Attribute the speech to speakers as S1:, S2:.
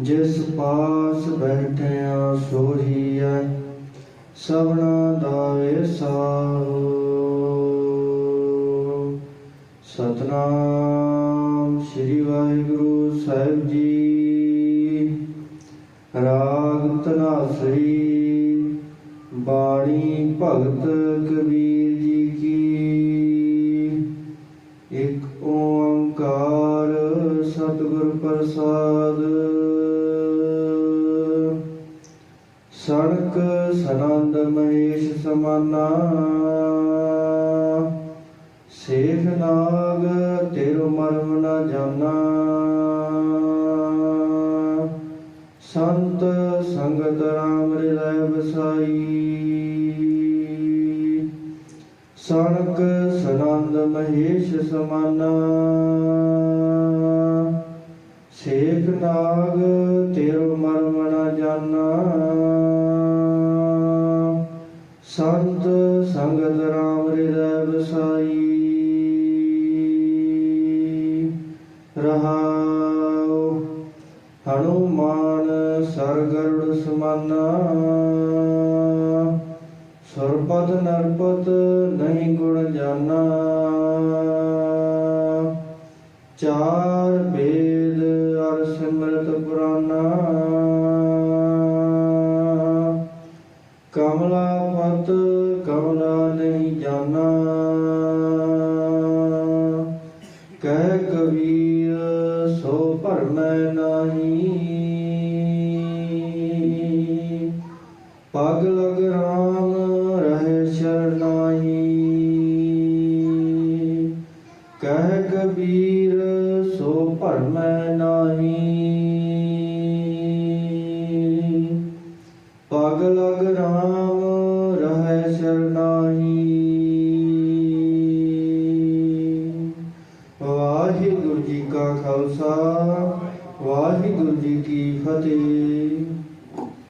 S1: ਜਿਸ ਪਾਸ ਬੈਠਿਆ ਸੋਹੀਐ, ਸਭਨਾ ਦਾ ਵਿਸਾਹੋ ਸਤਨਾਮ ਸ੍ਰੀ ਵਾਹਿਗੁਰੂ ਸਾਹਿਬ ਜੀ। ਰਾਗ ਤਨਾਸਰੀ ਬਾਣੀ ਭਗਤ ਕਬੀਰ ਜੀ ਕੀ। ਇੱਕ ਓੰਕਾਰ ਸਤਿਗੁਰ ਪ੍ਰਸਾਦ। ਸੜਕ ਸਨੰਦ ਮਹੇਸ਼ ਸਮਾਨਾ। ਸੇਖ ਨਾਗ ਤੇਰੋ ਮਰਮ ਨਾ ਜਾਣਾ ਸੰਤ ਸੰਗਤ ਰਾਮ ਹਿਰਦੈ ਵਸਾਈ। ਸਣਕ ਸਨੰਦ ਮਹੇਸ਼ ਸਮਾਨਾ। ਸੇਖ ਨਾਗ ਤੇਰੋ ਮਰਮ ਨ ਜਾਣਾ ਸੰਤ ਸੰਗਤ ਰਾਮ ਹਿਰਦੈ ਬਸਾਈ ਰਹਾਉ ਹਨੂਮਾਨ ਸਰਗਰੁੜ ਸਮਾਨਾ। ਸਰਪਦ ਨਰਪਤ ਨਹੀਂ ਗੁਣ ਜਾਣਾ ਚਾਰ ਪੁਰਾਨਾ ਕਮਲਾ ਪਤ ਕਮਲਾ ਨਹੀਂ ਜਾਣਾ। ਕਹਿ ਕਬੀਰ, ਸੋ ਭਰਮੈ ਨਾਹੀ। ਪਗ ਲਗ ਰਾਮ, ਰਹੇ ਸ਼ਰਨਾਈ ਕਹਿ ਕਬੀਰ, ਸੋ ਭਰਮੈ ਨਾਹੀ। ਪਗ ਲਗ ਰਾਮ ਰਹਿ ਸ਼ਰਨਾਹੀ ਵਾਹਿਗੁਰੂ ਜੀ ਕਾ ਖਾਲਸਾ ਵਾਹਿਗੁਰੂ ਜੀ ਕੀ ਫਤਿਹ।